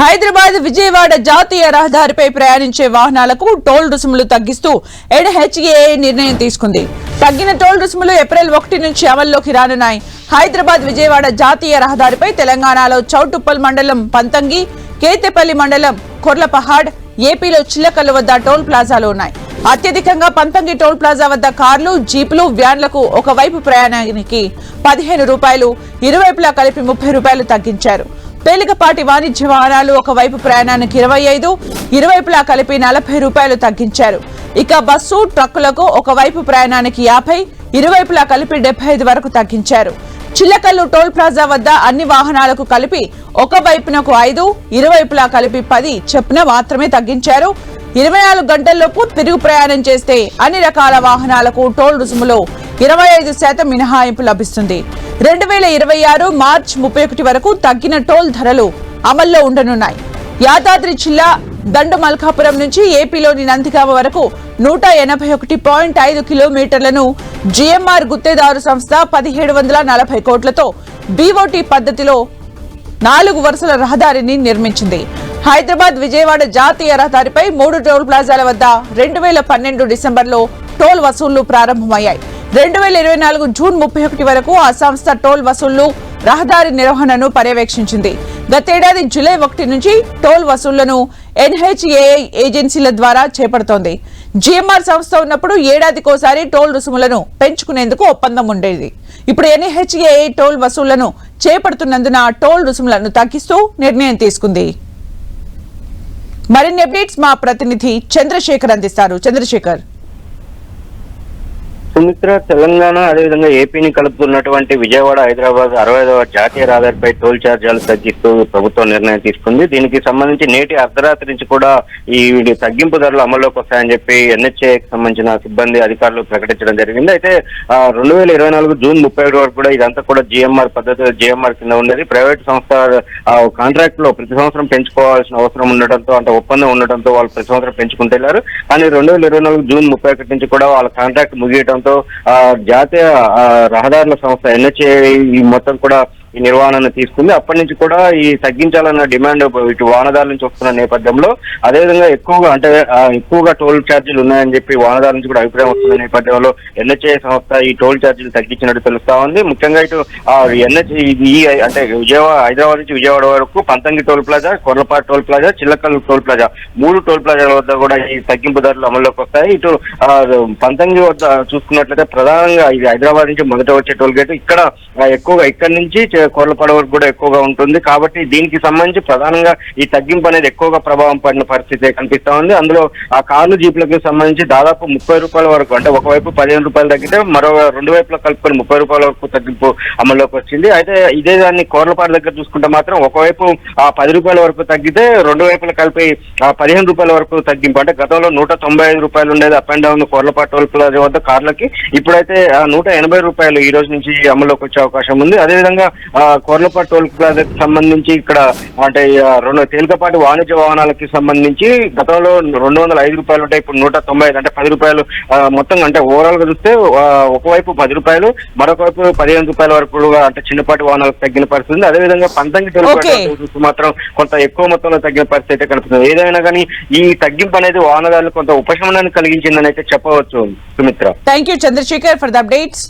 హైదరాబాద్ విజయవాడ జాతీయ రహదారిపై ప్రయాణించే వాహనాలకు టోల్ రుసుములు తగ్గిస్తూ ఎన్హెచ్ఏఐ నిర్ణయం తీసుకుంది. తగ్గిన టోల్ రుసుములు ఏప్రిల్ ఒకటి నుంచి అమల్లోకి రానున్నాయి. హైదరాబాద్ విజయవాడ జాతీయ రహదారిపై తెలంగాణలో చౌటుప్పల్ మండలం పంతంగి కేతేపల్లి మండలం కొర్లపహాడ్ ఏపీలో చిల్లకల్లు వద్ద టోల్ ప్లాజాలు ఉన్నాయి. అత్యధికంగా పంతంగి టోల్ ప్లాజా వద్ద కార్లు జీపులు వ్యాన్లకు ఒకవైపు ప్రయాణానికి పదిహేను రూపాయలు ఇరువైపులా కలిపి ముప్పై రూపాయలు తగ్గించారు. తేలికపాటి వాణిజ్య వాహనాలు ఒకవైపు ప్రయాణానికి ఇరవై ఐదు ఇరువైపులా కలిపి నలభై రూపాయలు తగ్గించారు. ఇక బస్సు ట్రక్కులకు ఒకవైపు ప్రయాణానికి యాభై ఇరువైపులా కలిపి డెబ్బై ఐదు వరకు తగ్గించారు. చిల్లకల్లు టోల్ ప్లాజా వద్ద అన్ని వాహనాలకు కలిపి ఒక వైపునకు ఐదు ఇరువైపులా కలిపి పది చెప్పున మాత్రమే తగ్గించారు. ఇరవై నాలుగు గంటల్లోపు తిరుగు ప్రయాణం చేస్తే అన్ని రకాల వాహనాలకు టోల్ రుసుములో ఇరవై ఐదు శాతం మినహాయింపు లభిస్తుంది. రెండు వేల ఇరవై ఆరు మార్చ్ ముప్పై ఒకటి వరకు తగ్గిన టోల్ ధరలు అమల్లో ఉండనున్నాయి. యాదాద్రి జిల్లా దండు మల్కాపురం నుంచి ఏపీలోని నందిగామ వరకు నూట ఎనభై ఒకటి పాయింట్ ఐదు కిలోమీటర్లను జిఎంఆర్ గుత్తేదారు సంస్థ పదిహేడు వందల నలభై కోట్లతో బీఓటీ పద్ధతిలో నాలుగు వరుసల రహదారిని నిర్మించింది. హైదరాబాద్ విజయవాడ జాతీయ రహదారిపై మూడు టోల్ ప్లాజాల వద్ద రెండు వేల పన్నెండు డిసెంబర్లో టోల్ వసూళ్ళు ప్రారంభమయ్యాయి. రెండు వేల ఇరవై నాలుగు జూన్ ముప్పై ఒకటి వరకు ఆ సంస్థ టోల్ వసూళ్ళు రహదారి నిర్వహణను పర్యవేక్షించింది. గతేడాది జూలై ఒకటి నుంచి టోల్ వసూళ్ళను ఎన్హెచ్ఏఐ ఏజెన్సీల ద్వారా చేపడుతోంది. జిఎంఆర్ సంస్థ ఉన్నప్పుడు ఏడాదికోసారి టోల్ రుసుములను పెంచుకునేందుకు ఒప్పందం ఉండేది. ఇప్పుడు ఎన్హెచ్ఏఐ టోల్ వసూళ్ళను చేపడుతున్నందున టోల్ రుసుములను తగ్గిస్తూ నిర్ణయం తీసుకుంది. మరిన్ని అప్డేట్స్ మా ప్రతినిధి చంద్రశేఖర్ అందిస్తారు. చంద్రశేఖర్. సుమిత్ర తెలంగాణ అదేవిధంగా ఏపీని కలుపుతున్నటువంటి విజయవాడ హైదరాబాద్ అరవై ఐదవ జాతీయ రహదారిపై టోల్ ఛార్జీలు తగ్గిస్తూ ప్రభుత్వం నిర్ణయం తీసుకుంది. దీనికి సంబంధించి నేటి అర్ధరాత్రి నుంచి కూడా ఈ తగ్గింపు ధరలు అమల్లోకి వస్తాయని చెప్పి ఎన్హెచ్ఏకి సంబంధించిన సిబ్బంది అధికారులు ప్రకటించడం జరిగింది. అయితే రెండు వేల ఇరవై నాలుగు జూన్ ముప్పై ఒకటి వరకు కూడా ఇదంతా కూడా జిఎంఆర్ పద్ధతిలో జిఎంఆర్ కింద ఉండేది. ప్రైవేట్ సంస్థ కాంట్రాక్ట్లో ప్రతి సంవత్సరం పెంచుకోవాల్సిన అవసరం ఉండటంతో అంటే ఒప్పందం ఉండటంతో వాళ్ళు ప్రతి సంవత్సరం పెంచుకుంటూ కానీ రెండు వేల ఇరవై నాలుగు జూన్ ముప్పై ఒకటి నుంచి కూడా వాళ్ళ కాంట్రాక్ట్ ముగియడంతో ఆ, జాతీయ రహదారుల సంస్థ ఎన్హెచ్ఏ ఈ మొత్తం కూడా ఈ నిర్వహణను తీసుకుంది. అప్పటి నుంచి కూడా ఈ తగ్గించాలన్న డిమాండ్ ఇటు వాహనదారుల నుంచి వస్తున్న నేపథ్యంలో అదేవిధంగా ఎక్కువగా అంటే ఎక్కువగా టోల్ ఛార్జీలు ఉన్నాయని చెప్పి వాహనదారుల నుంచి కూడా అభిప్రాయం వస్తున్న నేపథ్యంలో ఎన్హెచ్ఏ సంస్థ ఈ టోల్ ఛార్జీలు తగ్గించినట్టు తెలుస్తా ఉంది. ముఖ్యంగా ఇటు ఎన్హెచ్ ఈ అంటే విజయవాడ హైదరాబాద్ నుంచి విజయవాడ వరకు Panthangi toll plaza Korlapadu toll plaza Chillakallu toll plaza మూడు టోల్ ప్లాజాల వద్ద కూడా ఈ తగ్గింపు ధరలు అమల్లోకి వస్తాయి. ఇటు పంతంగి వద్ద చూసుకున్నట్లయితే ప్రధానంగా ఇది హైదరాబాద్ నుంచి మొదట వచ్చే టోల్ గేట్. ఇక్కడ ఎక్కువగా ఇక్కడ నుంచి కొర్లపాడు వరకు కూడా ఎక్కువగా ఉంటుంది. కాబట్టి దీనికి సంబంధించి ప్రధానంగా ఈ తగ్గింపు అనేది ఎక్కువగా ప్రభావం పడిన పరిస్థితి కనిపిస్తా ఉంది. అందులో ఆ కార్లు జీపులకు సంబంధించి దాదాపు ముప్పై రూపాయల వరకు అంటే ఒకవైపు పదిహేను రూపాయలు తగ్గితే మరో రెండు వైపులా కలుపుకొని ముప్పై రూపాయల వరకు తగ్గింపు అమల్లోకి వచ్చింది. అయితే ఇదే దాన్ని కోర్లపాడు దగ్గర చూసుకుంటే మాత్రం ఒకవైపు ఆ పది రూపాయల వరకు తగ్గితే రెండు వైపులా కలిపి ఆ పదిహేను రూపాయల వరకు తగ్గింపు. అంటే గతంలో నూట తొంభై ఐదు రూపాయలు ఉండేది up and down Korlapadu toll plaza వద్ద కార్లకి. ఇప్పుడైతే ఆ నూట ఎనభై రూపాయలు ఈ రోజు నుంచి అమల్లోకి వచ్చే అవకాశం ఉంది. అదేవిధంగా కోర్లపాటు టోల్ ప్లాజాకి సంబంధించి ఇక్కడ అంటే రెండు తేలికపాటి వాణిజ్య వాహనాలకి సంబంధించి గతంలో రెండు వందల ఐదు రూపాయలు ఉంటాయి. ఇప్పుడు నూట తొంభై ఐదు అంటే పది రూపాయలు. మొత్తం అంటే ఓవరాల్గా చూస్తే ఒకవైపు పది రూపాయలు మరొక వైపు పదిహేను రూపాయల వరకు అంటే చిన్నపాటి వాహనాలకు తగ్గిన పరిస్థితి ఉంది. అదేవిధంగా పంతంగి టోల్ చూస్తే మాత్రం కొంత ఎక్కువ మొత్తంలో తగ్గిన పరిస్థితి అయితే కనిపిస్తుంది. ఏదైనా కానీ ఈ తగ్గింపు అనేది వాహనదారులకు కొంత ఉపశమనాన్ని కలిగించిందని అయితే చెప్పవచ్చు Sumitra. Thank you Chandrasekhar for the updates